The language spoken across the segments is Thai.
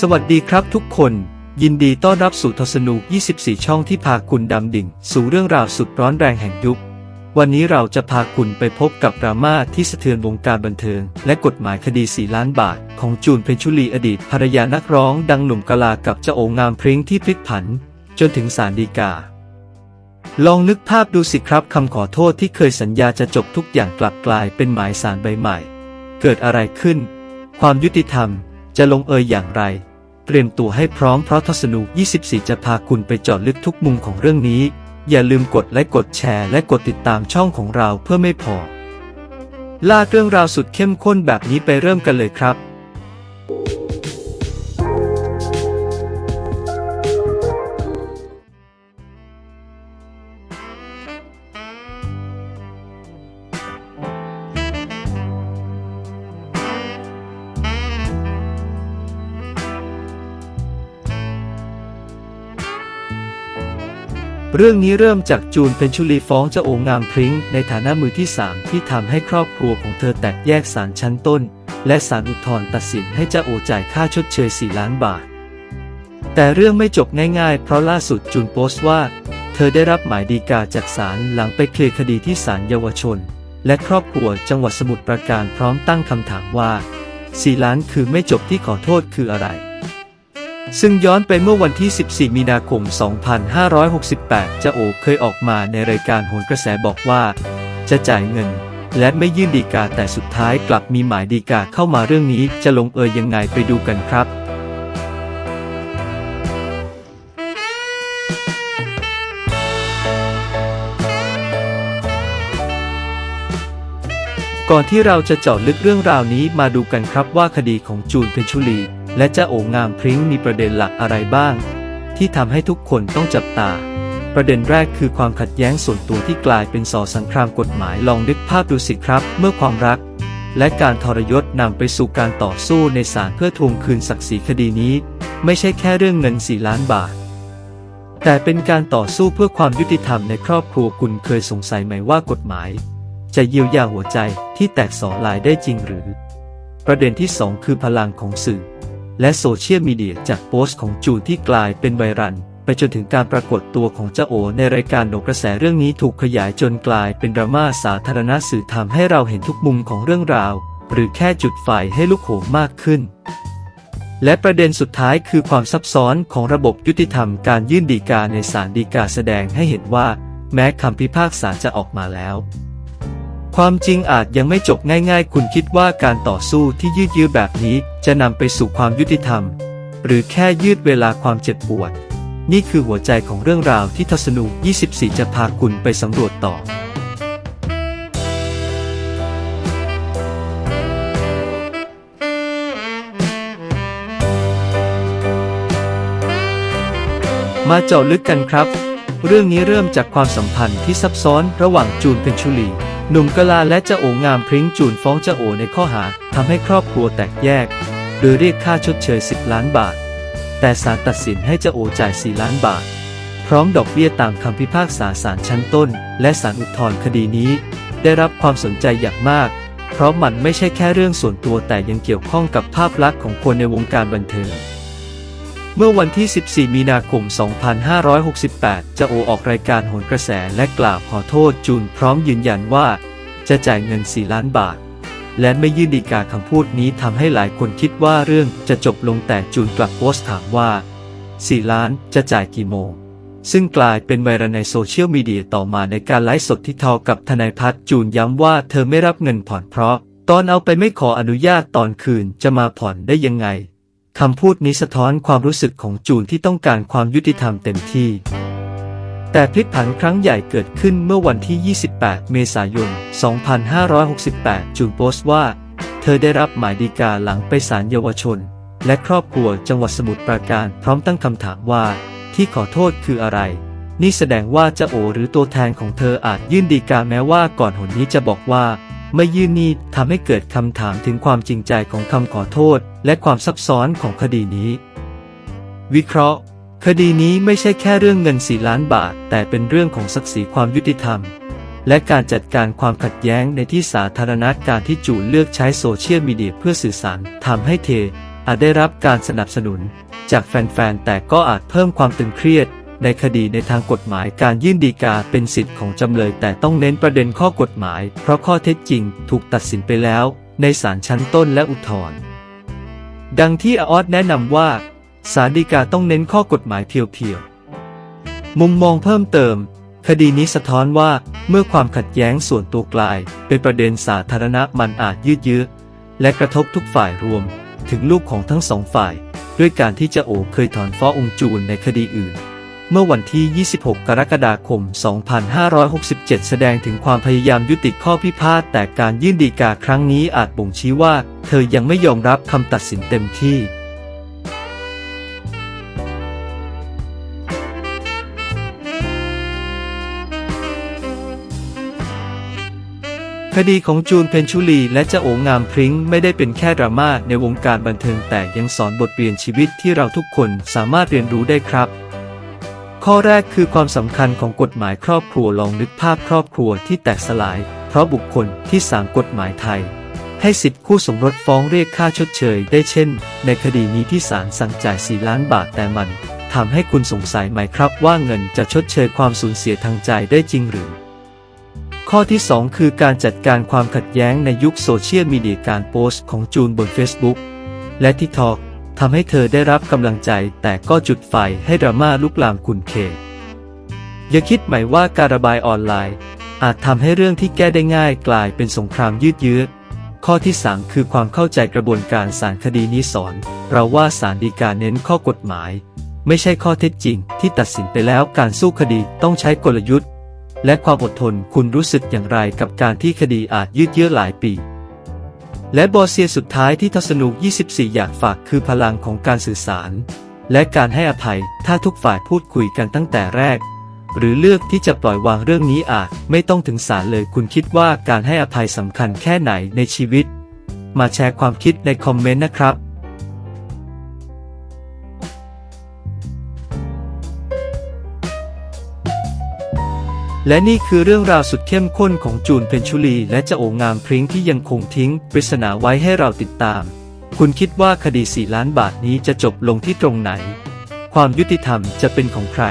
สวัสดีครับทุกคน ยินดีต้อนรับสู่ทศนุ24 ช่องที่พาคุณดำดิ่ง สู่เรื่องราวสุดร้อนแรงแห่งยุค วันนี้เราจะพาคุณไปพบกับดราม่าที่สะเทือนวงการบันเทิง และกฎหมายคดี 4 ล้านบาท ของจูนเพญชุลีอดีตภรรยานักร้องดังหนุ่มกะลากับเจ้าโองามพริ้งที่พลิกผัน จนถึงศาลฎีกา ลองนึกภาพดูสิครับคำขอโทษที่เคยสัญญาจะจบทุกอย่างกลับกลายเป็นหมายสารใบใหม่ เกิดอะไรขึ้น ความยุติธรรมจะลงเอยอย่างไร เตรียมตัวให้พร้อมเพราะทศนุ 24 จะพาคุณไปเจาะลึกทุกมุมของเรื่องนี้ อย่าลืมกดไลค์กดแชร์และกดติดตามช่องของเราเพื่อไม่พอลากเรื่องราวสุดเข้มข้นแบบนี้ไปเริ่มกันเลยครับ เรื่องนี้เริ่มจากจูนเป็นชุลีฟ้องเจ้าโองามพริ้งในฐานะมือที่สามที่ทำให้ครอบครัวของเธอแตกแยกศาลชั้นต้น และศาลอุทธรณ์ตัดสินให้เจ้าโอจ่ายค่าชดเชย 4 ล้านบาท แต่เรื่องไม่จบง่ายๆ เพราะล่าสุดจูนโพสต์ว่า เธอได้รับหมายดีกาจากศาลหลังไปเคลียร์คดีที่ศาลเยาวชน และครอบครัวจังหวัดสมุทรปราการพร้อมตั้งคำถามว่า 4 ล้านคือไม่จบที่ขอโทษคืออะไร ซึ่งย้อนไปเมื่อวันที่ 14 มีนาคม 2568 จะโอเคยออกมาในรายการโหนกระแสบอกว่า จะจ่ายเงิน และไม่ยื่นดีกาแต่สุดท้ายกลับมีหมายดีกาเข้ามาเรื่องนี้จะลงเอยยังไงไปดูกันครับก่อนที่เราจะเจาะลึกเรื่องราวนี้มาดูกันครับว่าคดีของจูนเพญชุลี และเจ้าโองามพริ้งมีประเด็นหลักอะไรบ้าง ที่ทำให้ทุกคนต้องจับตา ประเด็นแรกคือความขัดแย้งส่วนตัวที่กลายเป็นสอสังครามกฎหมายลองนึกภาพดูสิครับ เมื่อความรัก และการทรยศนำไปสู่การต่อสู้ในศาลเพื่อทวงคืนศักดิ์ศรีคดีนี้ ไม่ใช่แค่เรื่องเงินสี่ล้านบาท แต่เป็นการต่อสู้เพื่อความยุติธรรมในครอบครัวคุณเคยสงสัยไหมว่ากฎหมาย จะเยียวยาหัวใจที่แตกสลายได้จริงหรือ ประเด็นที่ 2 คือพลังของสื่อ และโซเชียลมีเดียจากโพสต์ของจูนที่กลายเป็นไวรัลไปจนถึงการปรากฏตัวของเจ้าโอ ในรายการโหนกระแสเรื่องนี้ถูกขยายจนกลายเป็นดราม่าสาธารณะสื่อทำให้เราเห็นทุกมุมของเรื่องราว หรือแค่จุดไฟให้ลุกโหมมากขึ้น และประเด็นสุดท้ายคือความซับซ้อนของระบบยุติธรรมการยื่นฎีกาในศาลฎีกาแสดงให้เห็นว่า แม้คำพิพากษาจะออกมาแล้ว ความจริงอาจยังไม่จบง่ายๆ คุณคิดว่าการต่อสู้ที่ยืดเยื้อแบบนี้จะนำไปสู่ความยุติธรรม หรือแค่ยืดเวลาความเจ็บปวด นี่คือหัวใจของเรื่องราวที่ทศนุ 24 จะพาคุณไปสำรวจต่อมาเจาะลึกกันครับ เรื่องนี้เริ่มจากความสัมพันธ์ที่ซับซ้อนระหว่างจูนเพญชุลี หนุ่มกะลาและเจ้าโองามพริ้งจูนฟ้องเจ้าโอในข้อหาทำให้ครอบครัวแตกแยก โดยเรียกค่าชดเชย 10 ล้านบาท แต่ศาลตัดสินให้เจ้าโอจ่าย 4 ล้านบาท พร้อมดอกเบี้ยตามคำพิพากษาศาลชั้นต้น และศาลอุทธรณ์คดีนี้ ได้รับความสนใจอย่างมาก เพราะมันไม่ใช่แค่เรื่องส่วนตัวแต่ยังเกี่ยวข้องกับภาพลักษณ์ของคนในวงการบันเทิง เมื่อวันที่ 14 มีนาคม 2568 จะโอออกรายการโหนกระแสและกล่าวขอโทษจูนพร้อมยืนยันว่า จะจ่ายเงิน 4 ล้านบาท และไม่ยื่นดีกาคำพูดนี้ทำให้หลายคนคิดว่าเรื่องจะจบลงแต่จูนกลับโพสต์ถามว่า 4 ล้านจะจ่ายกี่โมง ซึ่งกลายเป็นไวรัลในโซเชียลมีเดียต่อมาในการไลฟ์สดที่ทอกับทนายพัฒน์จูนย้ำว่าเธอไม่รับเงินผ่อนเพราะ ตอนเอาไปไม่ขออนุญาตตอนคืนจะมาผ่อนได้ยังไง คำพูดนี้สะท้อนความรู้สึกของจูนที่ต้องการความยุติธรรมเต็มที่ แต่พลิกผันครั้งใหญ่เกิดขึ้นเมื่อวันที่ 28 เมษายน 2568 จูนโพสต์ว่า เธอได้รับหมายดีกาหลังไปศาลเยาวชน และครอบครัวจังหวัดสมุทรปราการพร้อมตั้งคำถามว่า ที่ขอโทษคืออะไร นี่แสดงว่าเจ้าโอหรือตัวแทนของเธออาจยื่นดีกาแม้ว่าก่อนหนนี้จะบอกว่า ไม่ยื่นนี่ทำให้เกิดคำถามถึงความจริงใจของคำขอโทษ และความซับซ้อนของคดีนี้ วิเคราะห์ คดีนี้ไม่ใช่แค่เรื่องเงิน4ล้านบาท แต่เป็นเรื่องของศักดิ์ศรีความยุติธรรม และการจัดการความขัดแย้งในที่สาธารณะการที่จูเลือกใช้โซเชียลมีเดียเพื่อสื่อสารทำให้เทอาจได้รับการสนับสนุน จากแฟนๆแต่ก็อาจเพิ่มความตึงเครียดในคดีในทางกฎหมายการยื่นดีกาเป็นสิทธิ์ของจำเลย แต่ต้องเน้นประเด็นข้อกฎหมาย เพราะข้อเท็จจริงถูกตัดสินไปแล้ว ในศาลชั้นต้นและอุทธรณ์ ดังที่ออสแนะนำว่าศาลฎีกาต้องเน้นข้อกฎหมายเพียวๆ มุมมองเพิ่มเติม คดีนี้สะท้อนว่าเมื่อความขัดแย้งส่วนตัวกลาย เป็นประเด็นสาธารณะมันอาจยืดเยื้อและกระทบทุกฝ่ายรวม ถึงลูกของทั้งสองฝ่าย ด้วยการที่จะโอเคยถอนฟ้ององค์จูนในคดีอื่น เมื่อวันที่ 26 กรกฎาคม 2567 แสดงถึงความพยายามยุติข้อพิพาทแต่การยื่นฎีกาครั้งนี้อาจบ่งชี้ว่า อยังไม่ยอมรับคำตัดสินเต็มที่ คดีของจูนเพนชุลีและเจ้าโองามพริ้งไม่ได้เป็นแค่ดราม่าในวงการบันเทิงแต่ยังสอนบทเรียนชีวิตที่เราทุกคนสามารถเรียนรู้ได้ครับข้อแรกคือความสำคัญของกฎหมายครอบครัวลองนึกภาพครอบครัวที่แตกสลาย เพราะบุคคลที่สามกฎหมายไทย ให้สิทธิคู่สมรสฟ้องเรียกค่าชดเชยได้เช่น ในคดีนี้ที่ศาลสั่งจ่าย 4 ล้านบาทแต่มันทำให้คุณสงสัยไหมครับว่าเงินจะชดเชยความสูญเสียทางใจได้จริงหรือ ข้อที่ 2 คือการจัดการความขัดแย้งในยุคโซเชียลมีเดียการโพสต์ของจูนบน Facebook และ TikTok ทำให้เธอได้รับกำลังใจแต่ก็จุดไฟให้ดราม่าลุกลามคุณเค อย่าคิดใหม่ว่าการระบายออนไลน์ อาจทำให้เรื่องที่แก้ได้ง่ายกลายเป็นสงครามยืดเยื้อ ข้อที่ 3 คือความเข้าใจกระบวนการศาลคดีนี้สอน เราว่าศาลฎีกาเน้นข้อกฎหมาย ไม่ใช่ข้อเท็จจริง ที่ตัดสินไปแล้วการสู้คดีต้องใช้กลยุทธ์ และความอดทนคุณรู้สึกอย่างไรกับการที่คดีอาจยืดเยื้อหลายปี และบอเซียสุดท้ายที่ทัศนุก24 อยากฝากคือพลังของการสื่อสาร และการให้อภัยถ้าทุกฝ่ายพูดคุยกันตั้งแต่แรก หรือเลือกที่จะปล่อยวางเรื่องนี้อาจไม่ต้องถึงศาลเลยคุณคิดว่าการให้อภัยสำคัญแค่ไหนในชีวิต มาแชร์ความคิดในคอมเมนต์นะครับและนี่คือเรื่องราวสุดเข้มข้นของจูนเพนชุลี และเจ้าโองามพริ้งที่ยังคงทิ้ง ปริศนาไว้ให้เราติดตาม คุณคิดว่าคดี 4 ล้านบาทนี้จะจบลงที่ตรงไหน ความยุติธรรมจะเป็นของใคร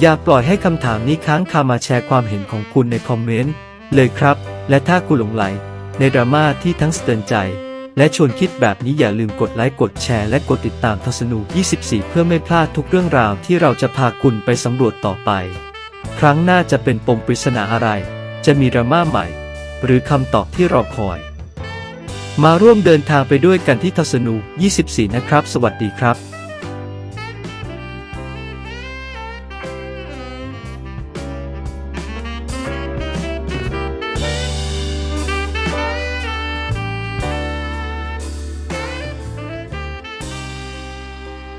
อย่าปล่อยให้คำถามนี้ค้างคามาแชร์ความเห็นของคุณในคอมเมนต์เลยครับ และถ้าคุณหลงไหล ในดราม่าที่ทั้งสะเตือนใจ และชวนคิดแบบนี้อย่าลืมกดไลค์กดแชร์และกดติดตามทศนู 24 เพื่อไม่พลาดทุกเรื่องราวที่เราจะพาคุณไปสำรวจต่อไป ครั้งหน้าจะเป็นปมปริศนาอะไร จะมีดราม่าใหม่ หรือคำตอบที่รอคอย มาร่วมเดินทางไปด้วยกันที่ทศนู 24 นะครับ สวัสดีครับ